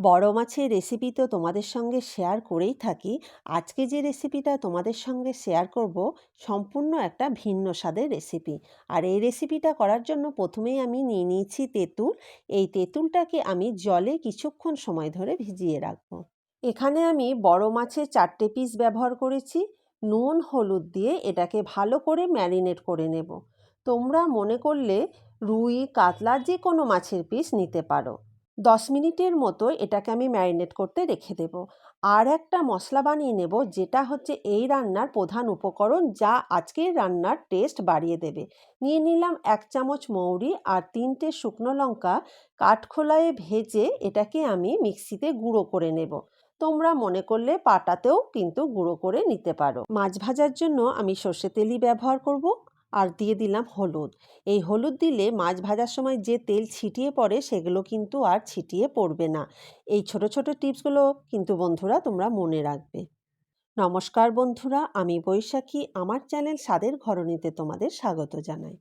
বড় মাছের রেসিপি তো তোমাদের সঙ্গে শেয়ার করেই থাকি। আজকে যে রেসিপিটা তোমাদের সঙ্গে শেয়ার করব, সম্পূর্ণ একটা ভিন্ন স্বাদের রেসিপি আর এই রেসিপিটা করার জন্য প্রথমেই আমি নিয়ে নিয়েছি তেঁতুল। এই তেঁতুলটাকে আমি জলে কিছুক্ষণ সময় ধরে ভিজিয়ে রাখব। এখানে আমি বড় মাছের চারটে পিস ব্যবহার করেছি। নুন, হলুদ দিয়ে এটাকে ভালো করে ম্যারিনেট করে নেব। তোমরা মনে করলে রুই, কাতলা যে কোনো মাছের পিস নিতে পারো। দশ মিনিটের মতো এটাকে আমি ম্যারিনেট করতে রেখে দেব। আর একটা মশলা বানিয়ে নেব, যেটা হচ্ছে এই রান্নার প্রধান উপকরণ যা আজকের রান্নার টেস্ট বাড়িয়ে দেবে। নিয়ে নিলাম এক চামচ মৌরি আর তিনটে শুকনো লঙ্কা কাঠখোলায় ভেজে এটাকে আমি মিক্সিতে গুঁড়ো করে নেব। তোমরা মনে করলে পাটাতেও কিন্তু গুঁড়ো করে নিতে পারো। মাছ ভাজার জন্য আমি সর্ষে তেলই ব্যবহার করব। আর দিয়ে দিলাম হলুদ। এই হলুদ দিলে মাছ ভাজার সময় যে তেল ছিটিয়ে পড়ে সেগুলো কিন্তু আর ছিটিয়ে পড়বে না। এই ছোট ছোট টিপসগুলো কিন্তু বন্ধুরা তোমরা মনে রাখবে। নমস্কার বন্ধুরা, আমি বৈশাখী। আমার চ্যানেল স্বাদের ঘরণীতে তোমাদের স্বাগত জানাই।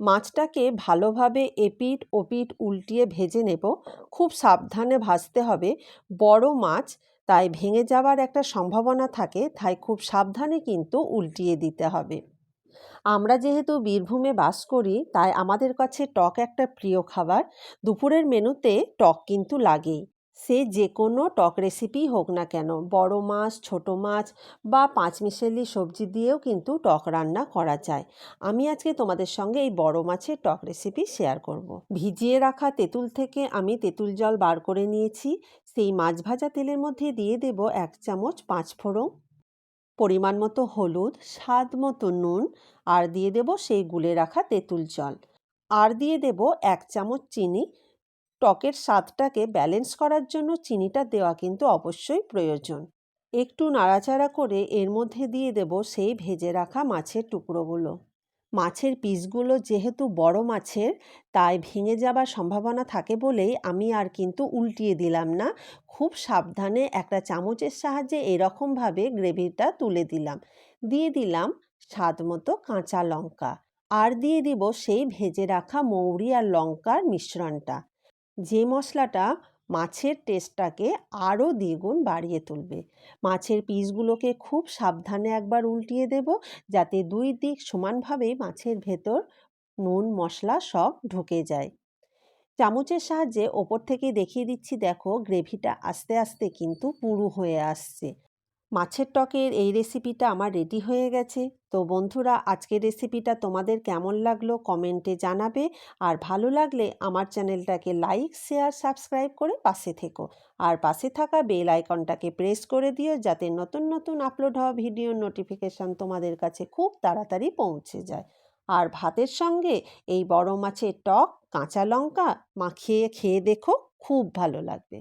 মাছটাকে ভালোভাবে এপিট ওপিট উল্টিয়ে ভেজে নেব। খুব সাবধানে ভাজতে হবে। বড় মাছ, তাই ভেঙে যাওয়ার একটা সম্ভাবনা থাকে, তাই খুব সাবধানে কিন্তু উল্টিয়ে দিতে হবে। আমরা যেহেতু বীরভূমে বাস করি, তাই আমাদের কাছে টক একটা প্রিয় খাবার। দুপুরের মেনুতে টক কিন্তু লাগেই। সে যে কোনো টক রেসিপি হোক না কেন, বড় মাছ, ছোট মাছ বা পাঁচমিশালি সবজি দিয়েও কিন্তু টক রান্না করা যায়। আমি আজকে তোমাদের সঙ্গে এই বড় মাছের টক রেসিপি শেয়ার করব। ভিজিয়ে রাখা তেঁতুল থেকে আমি তেঁতুল জল বার করে নিয়েছি। সেই মাছ ভাজা তেলের মধ্যে দিয়ে দেব এক চামচ পাঁচ ফোড়ন পরিমাণ মতো হলুদ, স্বাদ মতো নুন আর দিয়ে দেব সেই গুলে রাখা তেঁতুল জল। আর দিয়ে দেব এক চামচ চিনি। টকের স্বাদটাকে ব্যালেন্স করার জন্য চিনিটা দেওয়া কিন্তু অবশ্যই প্রয়োজন। একটু নাড়াচাড়া করে এর মধ্যে দিয়ে দেব সেই ভেজে রাখা মাছের টুকরোগুলো। মাছের পিসগুলো যেহেতু বড় মাছের, তাই ভেঙে যাবার সম্ভাবনা থাকে বলেই আমি আর কিন্তু উল্টিয়ে দিলাম না। খুব সাবধানে একটা চামচের সাহায্যে এরকমভাবে গ্রেভিটা তুলে দিলাম। দিয়ে দিলাম স্বাদ মতো কাঁচা লঙ্কা। আর দিয়ে দিব সেই ভেজে রাখা মৌরি আর লঙ্কার মিশ্রণটা। যে মশলাটা মাছের টেস্টটাকে আরও দ্বিগুণ বাড়িয়ে তুলবে। মাছের পিসগুলোকে খুব সাবধানে একবার উল্টিয়ে দেব, যাতে দুই দিক সমানভাবে মাছের ভেতর নুন, মশলা সব ঢুকে যায়। চামচের সাহায্যে ওপর থেকে দেখিয়ে দিচ্ছি, দেখো গ্রেভিটা আস্তে আস্তে কিন্তু পুরু হয়ে আসছে। মাছের টকের এই রেসিপিটা আমার রেডি হয়ে গেছে। তো বন্ধুরা, আজকের রেসিপিটা তোমাদের কেমন লাগল কমেন্টে জানাবে। আর ভালো লাগলে আমার চ্যানেলটাকে লাইক শেয়ার সাবস্ক্রাইব করে পাশে থেকো। আর পাশে থাকা বেল আইকনটাকে প্রেস করে দিও যাতে নতুন নতুন আপলোড হওয়া ভিডিওর নোটিফিকেশান তোমাদের কাছে খুব তাড়াতাড়ি পৌঁছে যায়। আর ভাতের সঙ্গে এই বড় মাছের টক, কাঁচা লঙ্কা মাখিয়ে খেয়ে দেখো, খুব ভালো লাগবে।